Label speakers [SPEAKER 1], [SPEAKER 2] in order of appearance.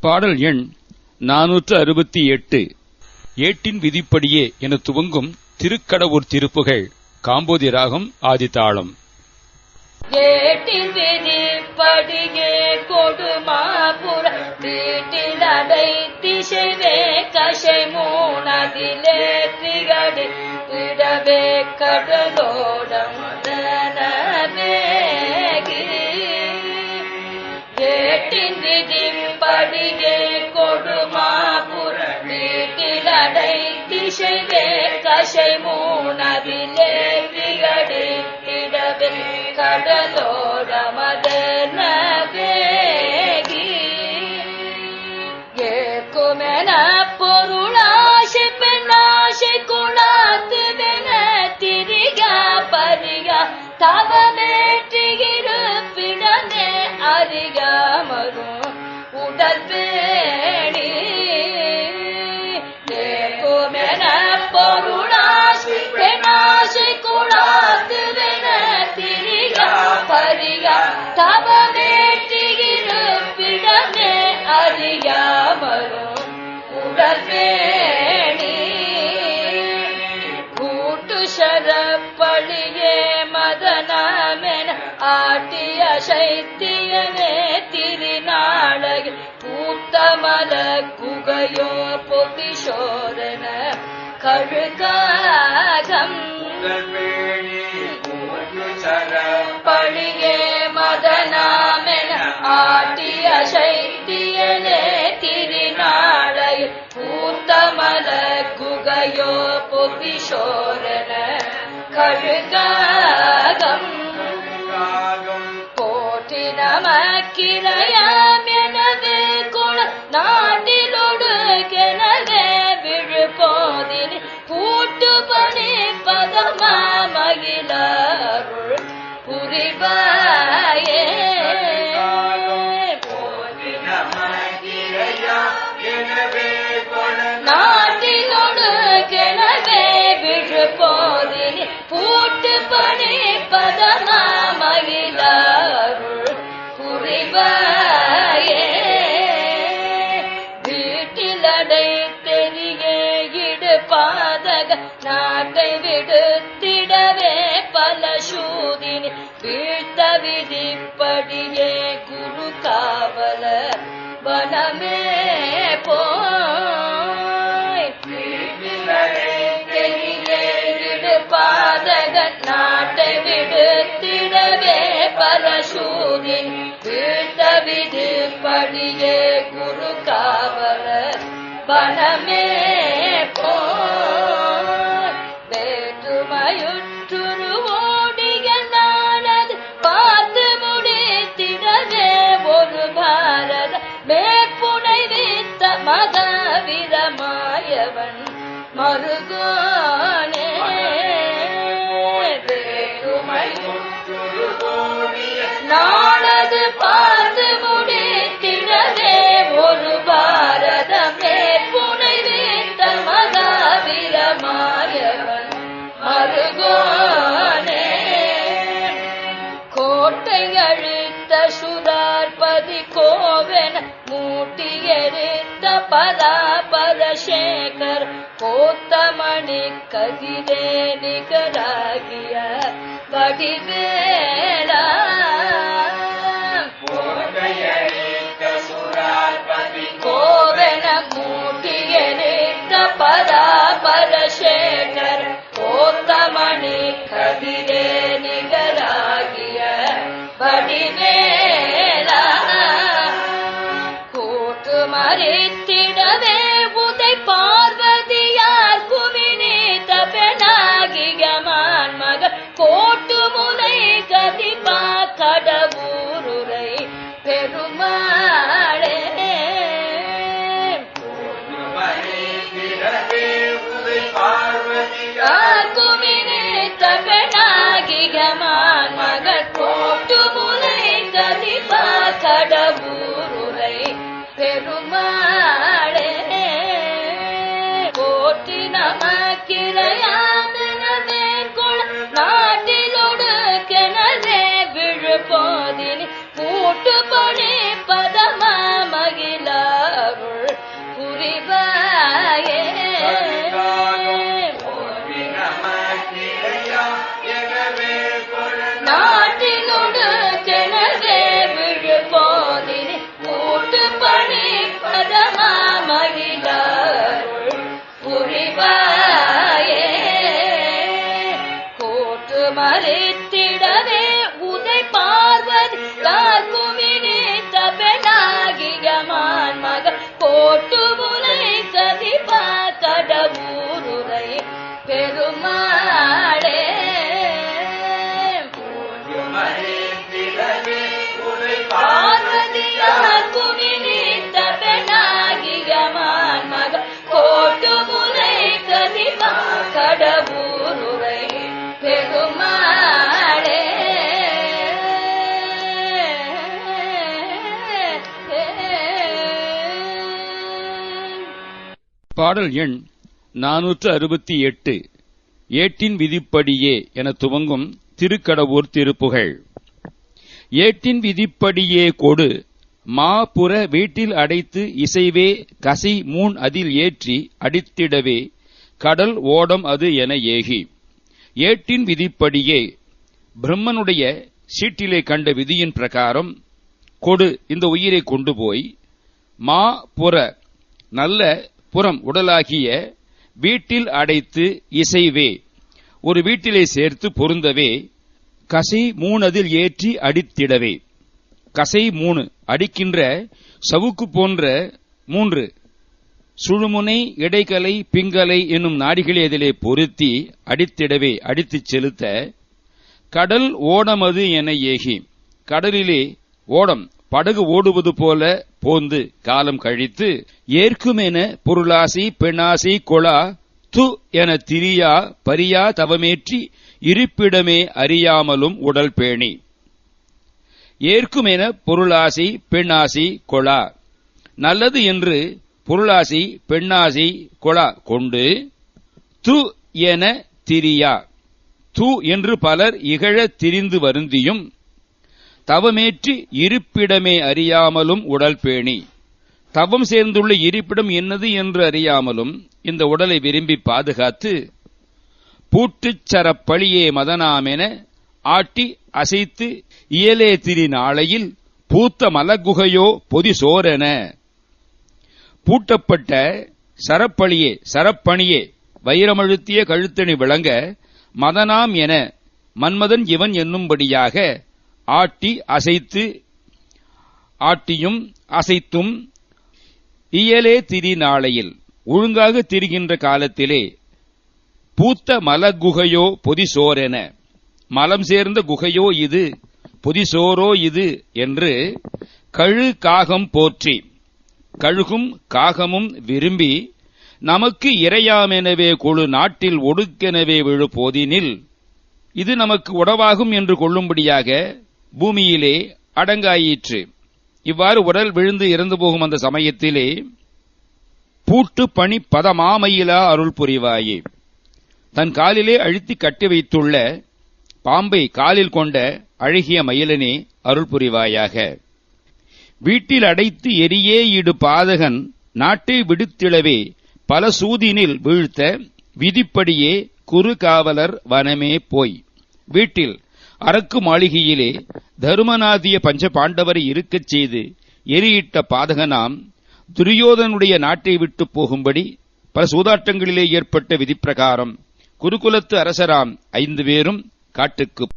[SPEAKER 1] பாடல் எண் நானூற்று அறுபத்தி எட்டு. ஏட்டின் விதிப்படியே என துவங்கும் திருக்கடவுர் திருப்புகள் காம்போதி ராகம் ஆதித்தாளம்
[SPEAKER 2] ஏட்டின் விதிப்படியே கொடுமாபுர வீட்டில் திசைவே கசை மூணதிலே திகடி இடவே கடலோடம் கேட்டின் ஏட்டின் கொடுமாபுர வீட்டில் திசைவே கசை மூணதிலே திகடி இடவே கடலோடமதே தவமேற்றிருப்பிடனே அறியாமரும் உடல் பேணி. ஏக்குமென பொருளாசை பெண்ணாசை குணாத்துவென திரிக பரிக தவமேற்றிருப்பிடனே ஆட்டிய சைத்தியமே திருநாளையில் பூத்தமல குகையோ பொதிசோதன கழுகாகம். பழியே மதனாமென ஆட்டிய சைத்தியனே திருநாளை பூத்தமல குகையோ பொதிசோதன கழுகாகம். நமக்கிரையாம் எனவே குண நாட்டிலொடு கெனவே விழுப்போதில் பூட்டு பணி பதமா மகிழ விதிப்படியே குரு காவல வனமே போய். பாதக நாட்டை விடுத்திடவே பரசூதின் வீழ்த்த படியே குரு மகவிரமாயவன் மருகோ மணி கதிரே நிகராகிய வடிவே பெருமாளே. குமினி தபெனாகியமான் மகள் கோட்டு முனை கதிபா கடவுருரை பெருமாளே
[SPEAKER 1] பாடல் எண் நானூற்று அறுபத்தி எட்டு. ஏட்டின் விதிப்படியே என துவங்கும் திருக்கடவூர் திருப்புகழ். ஏட்டின் விதிப்படியே கொடு மாபுற வீட்டில் அடைத்து இசைவே கசை மூன் அதில் ஏற்றி அடித்திடவே கடல் ஓடம் அது என ஏகி. ஏட்டின் விதிப்படியே பிரம்மனுடைய சீட்டிலே கண்ட விதியின் பிரகாரம் கொடு இந்த உயிரை கொண்டு போய் மா புற நல்ல புறம் உடலாகிய வீட்டில் அடைத்து இசைவே. ஒரு வீட்டிலே சேர்த்து பொருந்தவே. கசை மூணதில் ஏற்றி அடித்திடவே. கசை மூணு அடிக்கின்ற சவுக்கு போன்ற மூன்று. சுழுமுனை இடைக்கலை பிங்கலை என்னும் நாடிகளை அதிலே பொருத்தி அடித்திடவே அடித்துச் செலுத்த. கடல் ஓடமது என ஏகி. கடலிலே ஓடம் படகு ஓடுவது போல போந்து காலம் கழித்து ஏற்குமென பொருளாசி பெண்ணாசி கொளா து என திரியா பரியா தவமேற்றி இருப்பிடமே அறியாமலும் உடல் பேணி. ஏற்குமென பொருளாசி பெண்ணாசி கொளா. நல்லது என்று பொருளாசி பெண்ணாசி கொளா கொண்டு து என திரியா. து என்று பலர் இகழ திரிந்து வருந்தியும் தவமேற்றி இருப்பிடமே அறியாமலும் உடல் பேணி. தவம் சேர்ந்துள்ள இருப்பிடம் என்னது என்று அறியாமலும் இந்த உடலை விரும்பி பாதுகாத்து பூட்டுச் சரப்பழியே மதனாமென ஆட்டி அசைத்து இயலே திரி நாளையில் பூத்த மலகுகையோ பொதி சோரென. பூட்டப்பட்ட சரப்பழியே சரப்பணியே வைரமழுத்திய கழுத்தணி விளங்க மதனாம் என மன்மதன் இவன் என்னும்படியாக ஆட்டி அசைத்து ஆட்டியும் அசைத்தும் இயலே திரி நாளையில். ஒழுங்காக திரிகின்ற காலத்திலே பூத்த மலகுகையோ பொதிசோரென. மலம் சேர்ந்த குகையோ இது பொதிசோரோ இது என்று கழு காகம் போற்றி கழுகும் காகமும் விரும்பி நமக்கு இறையாமெனவே கொழு நாட்டில் ஒடுக்கெனவே விழு போதினில். இது நமக்கு உடவாகும் என்று கொள்ளும்படியாக பூமியிலே அடங்காயிற்று. இவ்வாறு உடல் விழுந்து இறந்து போகும் அந்த சமயத்திலே பூட்டு பணி பதமாமையிலா அருள் புரிவாயே. தன் காலிலே அழுத்தி கட்டி வைத்துள்ள பாம்பை காலில் கொண்ட அழகிய மயிலனே அருள் புரிவாயாக. வீட்டில் அடைத்து எரியே இடு பாதகன் நாட்டை விடுத்திடவே பல சூதினில் வீழ்த்த விதிப்படியே குறு காவலர் வனமே போய். வீட்டில் அரக்கு மாளிகையிலே தருமநாதிய பஞ்ச பாண்டவரை இருக்கச் செய்து எரியிட்ட பாதகனாம் துரியோதனுடைய நாட்டை விட்டு போகும்படி பல சூதாட்டங்களிலே ஏற்பட்ட விதிப்பிரகாரம் குருகுலத்து அரசராம் ஐந்து பேரும் காட்டுக்கு